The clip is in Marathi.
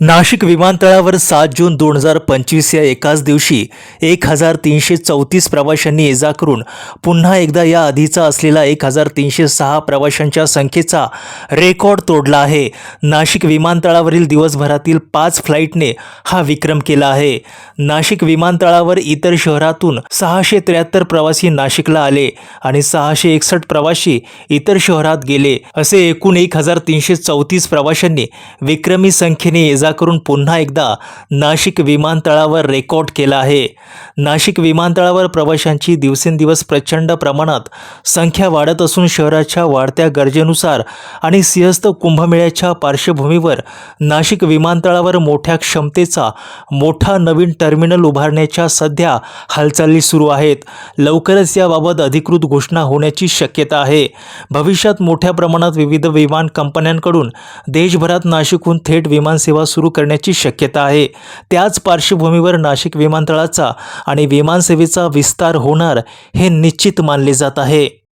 नाशिक विमानतळावर सात जून दोन हजार पंचवीस या एकाच दिवशी एक हजार तीनशे चौतीस प्रवाशांनी ये जा करून पुन्हा एकदा या आधीचा असलेला एक हजार तीनशे सहा प्रवाशांच्या संख्येचा रेकॉर्ड तोडला आहे. नाशिक विमानतळावरील दिवसभरातील पाच फ्लाईटने हा विक्रम केला आहे. नाशिक विमानतळावर इतर शहरातून सहाशे त्र्याहत्तर प्रवासी नाशिकला आले आणि सहाशे एकसष्ट प्रवासी इतर शहरात गेले. असे एकूण एक हजार तीनशे चौतीस प्रवाशांनी विक्रमी संख्येने ये जा करून पुन्हा एकदा नाशिक विमानतळावर रेकॉर्ड केला आहे. नाशिक विमानतळावर प्रवाशांची दिवसेंदिवस प्रचंड प्रमाणात संख्या वाढत असून शहराच्या वाढत्या गरजेनुसार आणि सिंहस्थ कुंभमेळ्याच्या पार्श्वभूमीवर नाशिक विमानतळावर मोठ्या क्षमतेचा मोठा नवीन टर्मिनल उभारण्याच्या सध्या हालचाली सुरू आहेत. लवकरच याबाबत अधिकृत घोषणा होण्याची शक्यता आहे. भविष्यात मोठ्या प्रमाणात विविध विमान कंपन्यांकडून देशभरात नाशिकहून थेट विमानसेवा सुरू करण्याची शक्यता आहे. त्याच पार्श्वभूमीवर नाशिक विमानतळाचा आणि विमानसेवेचा विस्तार होणार हे निश्चित मानले जात आहे.